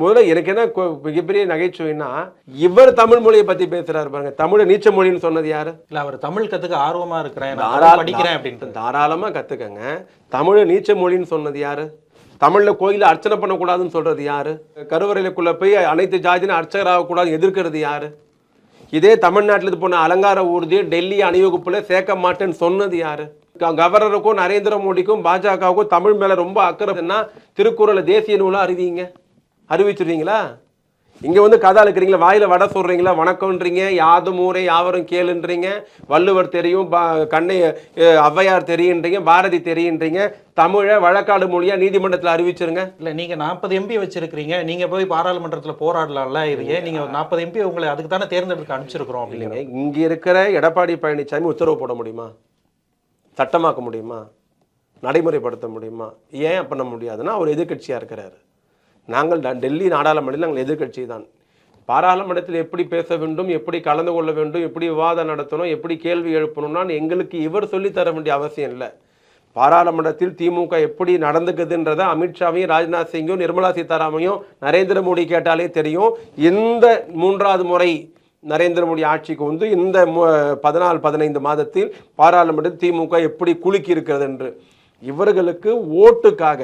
முதல்ல எனக்கு என்ன மிகப்பெரிய நகைச்சுவைன்னா இவர் தமிழ் மொழியை பத்தி பேசுறாரு பாருங்க. தமிழை நீச்ச மொழின்னு சொன்னது யாரு? இல்ல அவர் தமிழ் கத்துக்க ஆர்வமா இருக்கிறேன். படிக்கிறேன் அப்படின்ட்டு. தாராளமா கத்துக்கங்க. தமிழை நீச்ச மொழின்னு சொன்னது யாரு? தமிழ்ல கோயில அர்ச்சனை பண்ணக்கூடாதுன்னு சொல்றது யாரு? கருவறையிலுக்குள்ள போய் அனைத்து ஜாதியும் அர்ச்சகராகக்கூடாது எதிர்க்கிறது யாரு? இதே தமிழ்நாட்டில் போன அலங்கார ஊர்தியை டெல்லி அணிவகுப்புல சேர்க்க மாட்டேன்னு சொன்னது யாரு? கவர்னருக்கும் நரேந்திர மோடிக்கும் பாஜகவுக்கும் தமிழ் மேல ரொம்ப அக்கறைன்னா திருக்குறளை தேசிய நூலா அறிவிங்க அறிவிச்சிருவீங்களா இங்க வந்து கதை அழுக்கிறீங்களா? வாயில வடை சொல்றீங்களா வணக்கம்ன்றீங்க. யாதும் ஊரே யாவரும் கேளுன்றீங்க. வள்ளுவர் தெரியும் பா- கண்ணை ஔவையார் தெரியுன்றீங்க பாரதி தெரியுன்றீங்க. தமிழை வழக்காடு மொழியா நீதிமன்றத்தில் அறிவிச்சிருங்க. இல்ல நீங்க நாற்பது எம்பி வச்சிருக்கீங்க நீங்க போய் பாராளுமன்றத்துல போராடலாம்ல இது. ஏன் நீங்க நாற்பது எம்பி உங்களை அதுக்கு தானே தேர்ந்தெடுக்க அனுப்பிச்சிருக்கிறோம் இல்லைங்க. இங்க இருக்கிற எடப்பாடி பழனிசாமி உத்தரவு போட முடியுமா? சட்டமாக்க முடியுமா? நடைமுறைப்படுத்த முடியுமா? ஏன் பண்ண முடியாதுன்னா அவர் எதிர்க்கட்சியா இருக்கிறாரு. நாங்கள் டெல்லி நாடாளுமன்றத்தில் நாங்கள் எதிர்க்கட்சி தான் பாராளுமன்றத்தில் எப்படி பேச வேண்டும் எப்படி கலந்து கொள்ள வேண்டும் எப்படி விவாதம் நடத்தணும் எப்படி கேள்வி எழுப்பணும்னா எங்களுக்கு இவர் சொல்லித்தர வேண்டிய அவசியம் இல்லை. பாராளுமன்றத்தில் திமுக எப்படி நடந்துக்குதுன்றதை அமித்ஷாவையும் ராஜ்நாத் சிங்கும் நிர்மலா சீதாராமையும் நரேந்திர மோடி கேட்டாலே தெரியும். இந்த மூன்றாவது முறை நரேந்திர மோடி ஆட்சிக்கு வந்து இந்த பதினாலு பதினைந்து மாதத்தில் பாராளுமன்றத்தில் திமுக எப்படி குலுக்கி இருக்கிறது என்று இவர்களுக்கு ஓட்டுக்காக